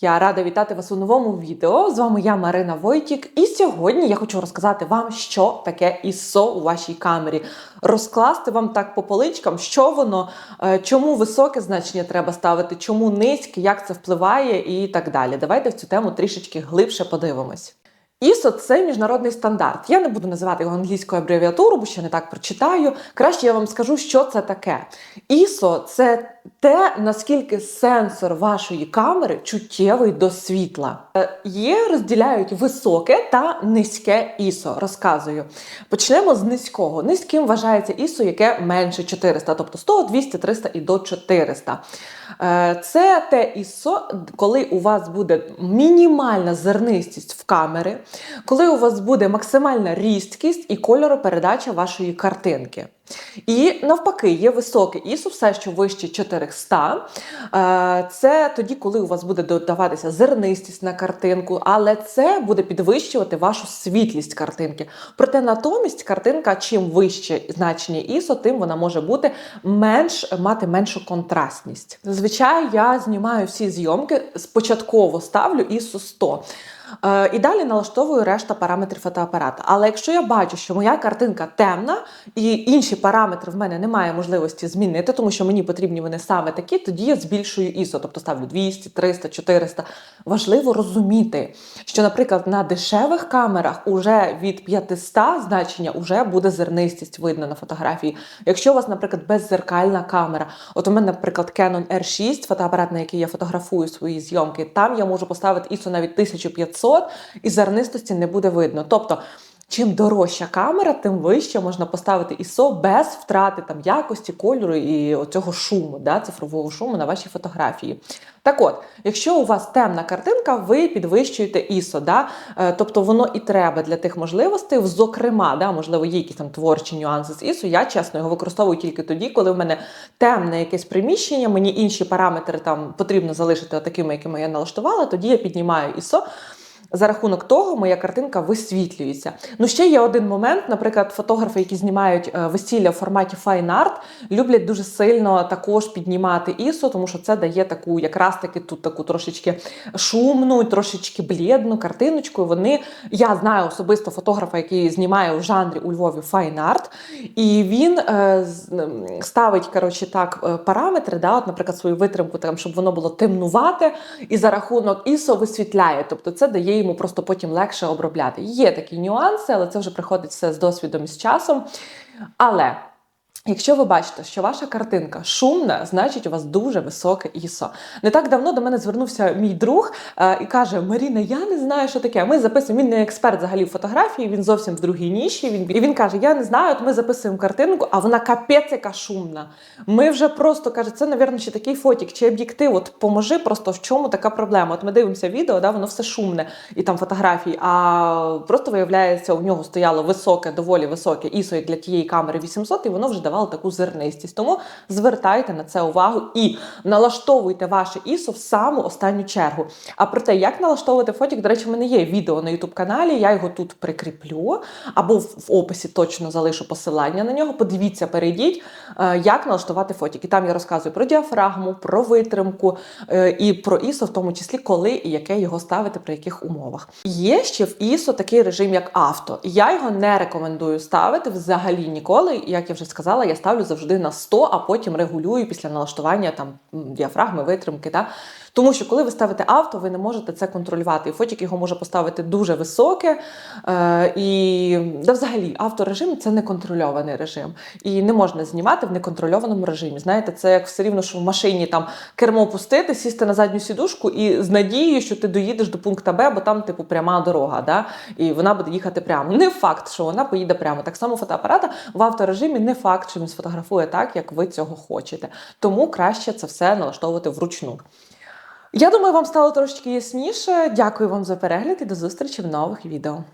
Я рада вітати вас у новому відео. З вами я Марина Войтік, і сьогодні я хочу розказати вам, що таке ISO у вашій камері. Розкласти вам так по поличкам, що воно, е, чому високе значення треба ставити, чому низьке, як це впливає і так далі. Давайте в цю тему трішечки глибше подивимось. ISO – це міжнародний стандарт. Я не буду називати його англійською абревіатурою, бо ще не так прочитаю. Краще я вам скажу, що це таке. ISO – це те, наскільки сенсор вашої камери чуттєвий до світла. Е, Є розділяють високе та низьке ISO. Розказую. Почнемо з низького. Низьким вважається ISO, яке менше 400, тобто 100, 200, 300 і до 400. Е, Це те ISO, коли у вас буде мінімальна зернистість в камери, коли у вас буде максимальна різкість і кольоропередача вашої картинки. І навпаки, є високе ISO, все, що вище 400. Е, Це тоді, коли у вас буде додаватися зернистість на картинку, але це буде підвищувати вашу світлість картинки. Проте натомість картинка, чим вище значення ISO, тим вона може бути менш мати меншу контрастність. Зазвичай я знімаю всі зйомки, спочатково ставлю ISO 100. Е, І далі налаштовую решта параметрів фотоапарата. Але якщо я бачу, що моя картинка темна і інші параметри в мене немає можливості змінити, тому що мені потрібні вони саме такі, тоді я збільшую ISO, тобто ставлю 200, 300, 400. Важливо розуміти, що, наприклад, на дешевих камерах уже від 500 значення вже буде зернистість видно на фотографії. Якщо у вас, наприклад, беззеркальна камера, от у мене, наприклад, Canon R6, фотоапарат, на який я фотографую свої зйомки, там я можу поставити ISO навіть 1500 і зернистості не буде видно. Тобто, чим дорожча камера, тим вище можна поставити ISO без втрати там якості, кольору і оцього шуму, да, цифрового шуму на вашій фотографії. Так от, якщо у вас темна картинка, ви підвищуєте ISO, да? Е, тобто воно і треба для тих можливостей. Зокрема, да, можливо, є якісь там творчі нюанси з ISO. Я чесно його використовую тільки тоді, коли в мене темне якесь приміщення, мені інші параметри там потрібно залишити такими, якими я налаштувала, тоді я піднімаю ISO. За рахунок того, моя картинка висвітлюється. Ну, ще є один момент. Наприклад, фотографи, які знімають е, весілля в форматі Fine Art, люблять дуже сильно також піднімати ISO, тому що це дає таку, якраз таки тут таку трошечки шумну, трошечки блідну картиночку. Вони я знаю особисто фотографа, який знімає в жанрі у Львові Fine Art, і він е, ставить коротше так е, параметри, да, от, наприклад, свою витримку, там, щоб воно було темнувате, і за рахунок ISO висвітляє. Тобто це дає йому просто потім легше обробляти. Є такі нюанси, але це вже приходить все з досвідом і з часом. Але. Якщо ви бачите, що ваша картинка шумна, значить у вас дуже високе ISO. Не так давно до мене звернувся мій друг е, і каже: Маріна, я не знаю, що таке. Ми записуємо. Він не експерт взагалі в фотографії, він зовсім в другій ніші. Він і він каже: Я не знаю, от ми записуємо картинку, а вона капець яка шумна. Ми вже просто каже, це, навірно, ще такий фотік чи об'єктив. От поможи просто в чому така проблема. От ми дивимося відео, да, воно все шумне і там фотографії. А просто виявляється, у нього стояло високе, доволі високе ISO як для тієї камери 800, і воно вже давало таку зернистість. Тому звертайте на це увагу і налаштовуйте ваше ISO в саму останню чергу. А про те, як налаштовувати фотік, до речі, в мене є відео на youtube каналі. Я його тут прикріплю або в в описі точно залишу посилання на нього. Подивіться, перейдіть, е, як налаштувати фотік. І там я розказую про діафрагму, про витримку е, і про ISO, в тому числі, коли і яке його ставити, при яких умовах. Є ще в ISO такий режим, як авто. Я його не рекомендую ставити взагалі ніколи. Як я вже сказала, я ставлю завжди на 100, а потім регулюю після налаштування там діафрагми, витримки. Та? Тому що коли ви ставите авто, ви не можете це контролювати. І фотік його може поставити дуже високе. Е, і да, взагалі авторежим це неконтрольований режим. І не можна знімати в неконтрольованому режимі. Знаєте, це як все рівно, що в машині там кермо пустити, сісти на задню сідушку і з надією, що ти доїдеш до пункту Б, бо там, типу, пряма дорога, да? і вона буде їхати прямо. Не факт, що вона поїде прямо. Так само фотоапарата в авторежимі не факт, що він сфотографує так, як ви цього хочете. Тому краще це все налаштовувати вручну. Я думаю, вам стало трошечки ясніше. Дякую вам за перегляд і до зустрічі в нових відео.